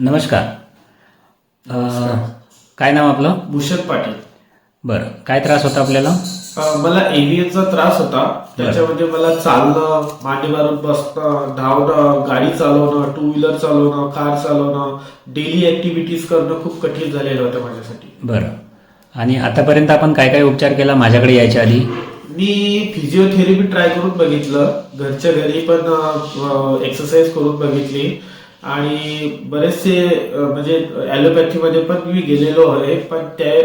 नमस्कार. अ, काय नाव आपलं? भूषण पाटील. बरं काय त्रास होता आपल्याला? अ, मला एव्हीएनचा त्रास होता. त्याच्यामध्ये मला चालणं मांडी मारून बसणं धावणं गाडी चालवणं टू व्हीलर चालवणं कार चालवणं डेली ऍक्टिव्हिटीज करणं खूप कठीण झालेलं होतं माझ्यासाठी. बरं. आणि आतापर्यंत आपण काय काय उपचार केला माझ्याकडे यायच्या आधी? मी फिजिओथेरपी ट्राय करून बघितलं. घरच्या घरी पण एक्सरसाइज करून बघितली. आणि बरेचसे म्हणजे ॲलोपॅथीमध्ये पण मी गेलेलो आहे पण ते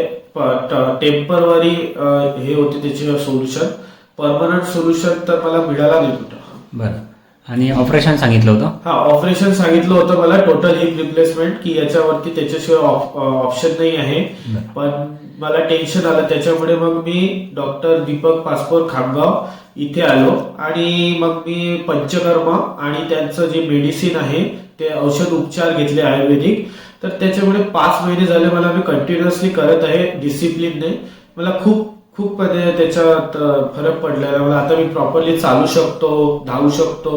टेंपररी हे होते त्याचे सोल्युशन परमनंट सोल्युशन तर मला मिळाला नाही कुठं. बरं. आणि ऑपरेशन सांगितलं होतं? हा ऑपरेशन सांगितलं होतं मला टोटल हिप रिप्लेसमेंट की याच्यावरती त्याच्याशिवाय ऑप्शन नाही आहे. पण मला टेन्शन आलं. त्याच्यामुळे मग मी डॉक्टर दीपक पासपोर खामगाव इथे आलो. आणि मग मी पंचकर्म आणि त्यांचं जे मेडिसिन आहे ते औषध उपचार घेतले आयुर्वेदिक. तर त्याच्यामुळे पाच महिने झाले मला मी कंटिन्युअसली करत आहे डिसिप्लिनने मला खूप खूप म्हणजे त्याच्यात फरक पडलेला मला आता मी प्रॉपरली चालू शकतो धावू शकतो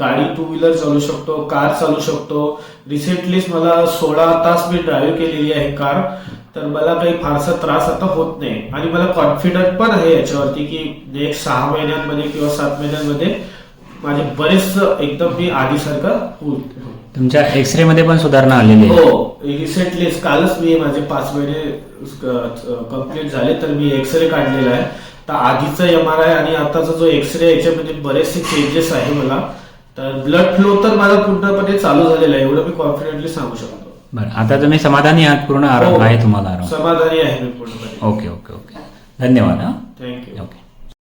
गाडी टू व्हीलर चालू शकतो कार चालू शकतो. रिसेंटलीच मला सोळा तास मी ड्राईव्ह केलेली आहे कार तर मला काही फारसा त्रास आता होत नाही. आणि मला कॉन्फिडंट पण आहे याच्यावरती की नेक्स्ट सहा महिन्यांमध्ये किंवा सात महिन्यांमध्ये माझे बरेच एकदम मी आधीसारखं होईल तुमच्या एक्सरे मध्ये पण सुधारणा आलेली आहे. हो रिसेंटली कालच मी माझे पाच महिने कंप्लीट झाले तर मी एक्सरे काढलेला आहे. तर आधीचा एम आर आय आणि आताचा जो एक्सरे याच्यामध्ये बरेचसे चेंजेस आहे मला. तर ब्लड फ्लो तर माझा पूर्णपणे चालू झालेला आहे एवढं मी कॉन्फिडेंटली सांगू शकतो. बरं आता तुम्ही समाधानी आहात पूर्ण आराम हो. आहे तुम्हाला आराम समाधानी आहे मी पूर्णपणे. Okay okay okay. धन्यवाद हां. Thank you okay